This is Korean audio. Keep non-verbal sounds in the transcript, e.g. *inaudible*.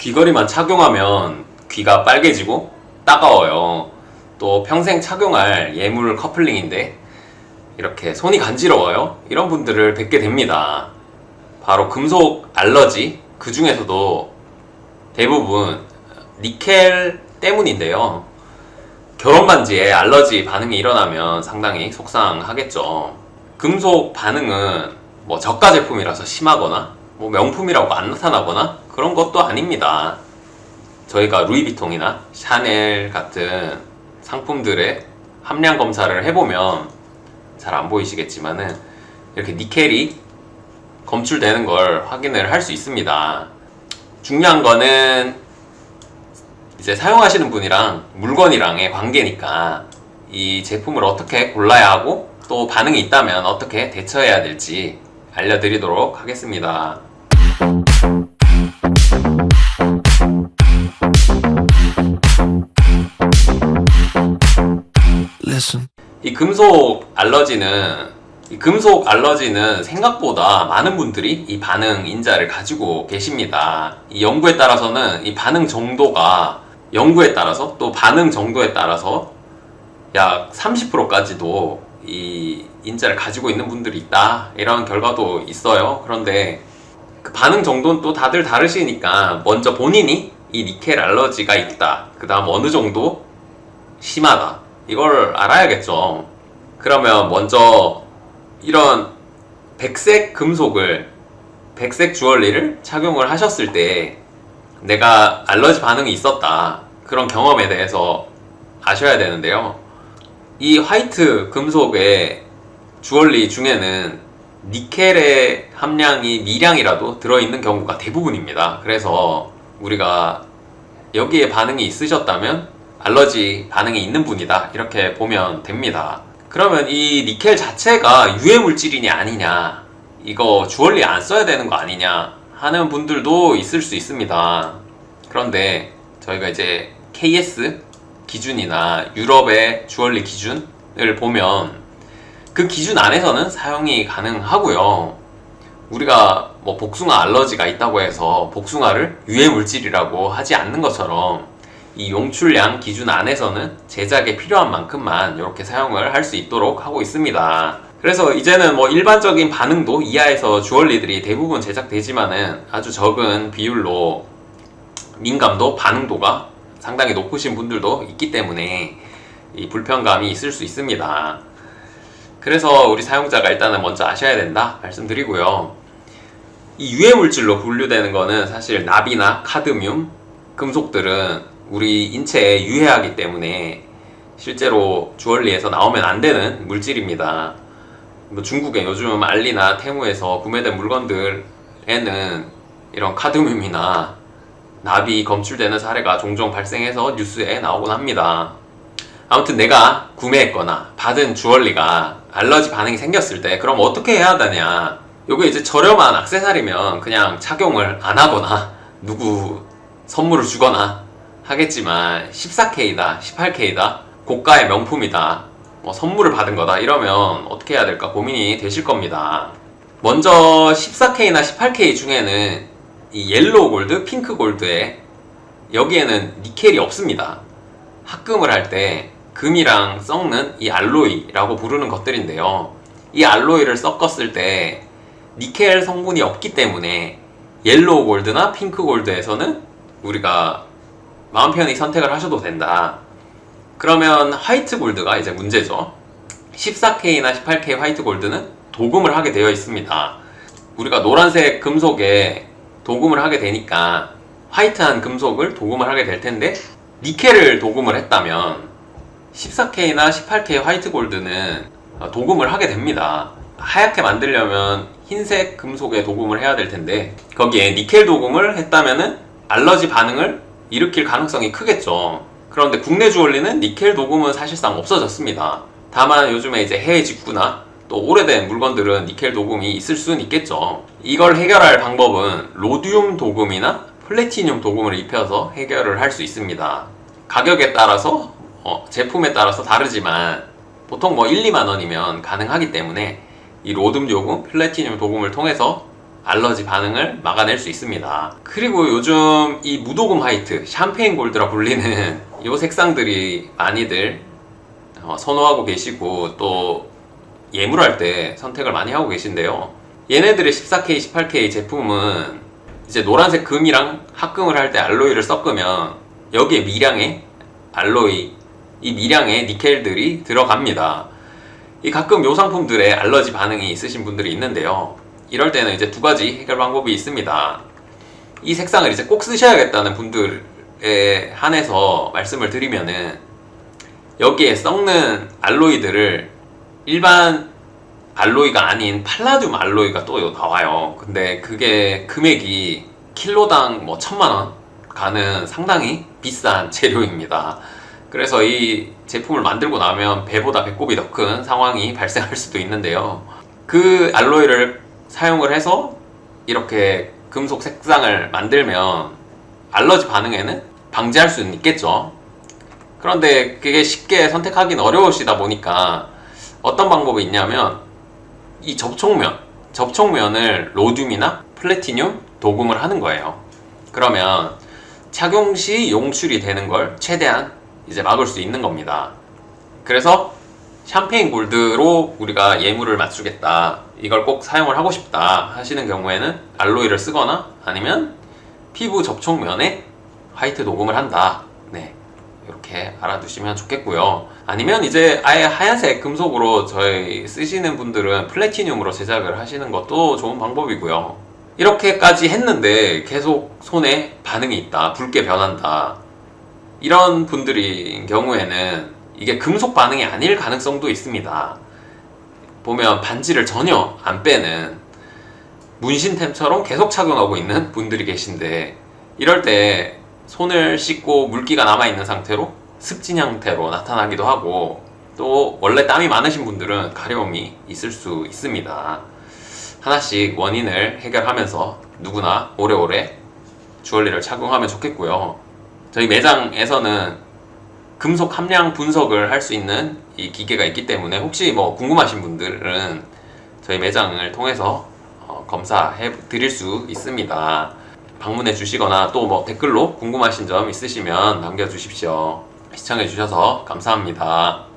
귀걸이만 착용하면 귀가 빨개지고 따가워요. 또 평생 착용할 예물 커플링인데 이렇게 손이 간지러워요. 이런 분들을 뵙게 됩니다. 바로 금속 알러지 그 중에서도 대부분 니켈 때문인데요. 결혼 반지에 알러지 반응이 일어나면 상당히 속상하겠죠. 금속 반응은 뭐 저가 제품이라서 심하거나 뭐 명품이라고 안 나타나거나 그런 것도 아닙니다. 저희가 루이비통이나 샤넬 같은 상품들의 함량 검사를 해보면 잘 안 보이시겠지만은 이렇게 니켈이 검출되는 걸 확인을 할 수 있습니다. 중요한 거는 이제 사용하시는 분이랑 물건이랑의 관계니까 이 제품을 어떻게 골라야 하고 또 반응이 있다면 어떻게 대처해야 될지 알려드리도록 하겠습니다. Listen. 이 금속 알러지는 이 금속 알러지는 생각보다 많은 분들이 이 반응 인자를 가지고 계십니다. 이 연구에 따라서는 이 반응 정도가 연구에 따라서 또 반응 정도에 따라서 약 30%까지도 이 인자를 가지고 있는 분들이 있다 이런 결과도 있어요. 그런데 그 반응 정도는 또 다들 다르시니까 먼저 본인이 이 니켈 알러지가 있다. 그 다음 어느 정도 심하다. 이걸 알아야겠죠. 그러면 먼저 이런 백색 금속을, 백색 주얼리를 착용을 하셨을 때 내가 알러지 반응이 있었다. 그런 경험에 대해서 아셔야 되는데요. 이 화이트 금속의 주얼리 중에는 니켈의 함량이 미량이라도 들어있는 경우가 대부분입니다. 그래서 우리가 여기에 반응이 있으셨다면 알러지 반응이 있는 분이다. 이렇게 보면 됩니다. 그러면 이 니켈 자체가 유해 물질이냐 아니냐, 이거 주얼리 안 써야 되는 거 아니냐 하는 분들도 있을 수 있습니다. 그런데 저희가 이제 KS 기준이나 유럽의 주얼리 기준을 보면 그 기준 안에서는 사용이 가능하고요. 우리가 뭐 복숭아 알러지가 있다고 해서 복숭아를 유해 물질이라고 하지 않는 것처럼 이 용출량 기준 안에서는 제작에 필요한 만큼만 이렇게 사용을 할 수 있도록 하고 있습니다. 그래서 이제는 뭐 일반적인 반응도 이하에서 주얼리들이 대부분 제작되지만은 아주 적은 비율로 민감도 반응도가 상당히 높으신 분들도 있기 때문에 이 불편감이 있을 수 있습니다. 그래서 우리 사용자가 일단은 먼저 아셔야 된다 말씀드리고요. 이 유해 물질로 분류되는 거는 사실 납이나 카드뮴 금속들은 우리 인체에 유해하기 때문에 실제로 주얼리에서 나오면 안 되는 물질입니다. 뭐 중국의 요즘 알리나 테무에서 구매된 물건들에는 이런 카드뮴이나 납이 검출되는 사례가 종종 발생해서 뉴스에 나오곤 합니다. 아무튼 내가 구매했거나 받은 주얼리가 알러지 반응이 생겼을 때 그럼 어떻게 해야 하느냐 요게 이제 저렴한 악세사리면 그냥 착용을 안 하거나 누구 선물을 주거나 하겠지만 14K다 18K다 고가의 명품이다 뭐 선물을 받은 거다 이러면 어떻게 해야 될까 고민이 되실 겁니다 먼저 14K나 18K 중에는 이 옐로우 골드, 핑크 골드에 여기에는 니켈이 없습니다 합금을 할 때 금이랑 썩는 이 알로이라고 부르는 것들인데요. 이 알로이를 섞었을 때 니켈 성분이 없기 때문에 옐로우 골드나 핑크 골드에서는 우리가 마음 편히 선택을 하셔도 된다. 그러면 화이트 골드가 이제 문제죠. 14K나 18K 화이트 골드는 도금을 하게 되어 있습니다. 우리가 노란색 금속에 도금을 하게 되니까 화이트한 금속을 도금을 하게 될 텐데 니켈을 도금을 했다면 14K나 18K 화이트 골드는 도금을 하게 됩니다. 하얗게 만들려면 흰색 금속에 도금을 해야 될 텐데 거기에 니켈 도금을 했다면은 알러지 반응을 일으킬 가능성이 크겠죠. 그런데 국내 주얼리는 니켈 도금은 사실상 없어졌습니다. 다만 요즘에 이제 해외 직구나 또 오래된 물건들은 니켈 도금이 있을 수는 있겠죠. 이걸 해결할 방법은 로듐 도금이나 플래티늄 도금을 입혀서 해결을 할 수 있습니다. 가격에 따라서 어, 제품에 따라서 다르지만 보통 뭐 1, 2만 원이면 가능하기 때문에 이 로듐 도금, 플래티늄 도금을 통해서 알러지 반응을 막아낼 수 있습니다. 그리고 요즘 이 무도금 화이트, 샴페인 골드라 불리는 *laughs* 이 색상들이 많이들 어, 선호하고 계시고 또 예물할 때 선택을 많이 하고 계신데요. 얘네들의 14K, 18K 제품은 이제 노란색 금이랑 합금을 할 때 알로이를 섞으면 여기에 미량의 알로이, 이 미량의 니켈들이 들어갑니다. 이 가끔 요 상품들에 알러지 반응이 있으신 분들이 있는데요. 이럴 때는 이제 두 가지 해결 방법이 있습니다. 이 색상을 이제 꼭 쓰셔야겠다는 분들에 한해서 말씀을 드리면은 여기에 썩는 알로이들을 일반 알로이가 아닌 팔라듐 알로이가 또 나와요. 근데 그게 금액이 킬로당 뭐 천만 원 가는 상당히 비싼 *laughs* 재료입니다. 그래서 이 제품을 만들고 나면 배보다 배꼽이 더 큰 상황이 발생할 수도 있는데요. 그 알로이를 사용을 해서 이렇게 금속 색상을 만들면 알러지 반응에는 방지할 수는 있겠죠. 그런데 그게 쉽게 선택하기는 어려우시다 보니까 어떤 방법이 있냐면 이 접촉면, 접촉면을 로듐이나 플래티늄 도금을 하는 거예요. 그러면 착용 시 용출이 되는 걸 최대한 이제 막을 수 있는 겁니다. 그래서 샴페인 골드로 우리가 예물을 맞추겠다. 이걸 꼭 사용을 하고 싶다 하시는 경우에는 알로이를 쓰거나 아니면 피부 접촉면에 화이트 도금을 한다. 네. 이렇게 알아두시면 좋겠고요. 아니면 이제 아예 하얀색 금속으로 저희 쓰시는 분들은 플래티늄으로 제작을 하시는 것도 좋은 방법이고요. 이렇게까지 했는데 계속 손에 반응이 있다. 붉게 변한다. 이런 분들인 경우에는 이게 금속 반응이 아닐 가능성도 있습니다. 보면 반지를 전혀 안 빼는 문신템처럼 계속 착용하고 있는 분들이 계신데 이럴 때 손을 씻고 물기가 남아있는 상태로 습진 형태로 나타나기도 하고 또 원래 땀이 많으신 분들은 가려움이 있을 수 있습니다. 하나씩 원인을 해결하면서 누구나 오래오래 주얼리를 착용하면 좋겠고요. 저희 매장에서는 금속 함량 분석을 할 수 있는 이 기계가 있기 때문에 혹시 뭐 궁금하신 분들은 저희 매장을 통해서 어, 검사해 드릴 수 있습니다. 방문해 주시거나 또 뭐 댓글로 궁금하신 점 있으시면 남겨 주십시오. 시청해 주셔서 감사합니다.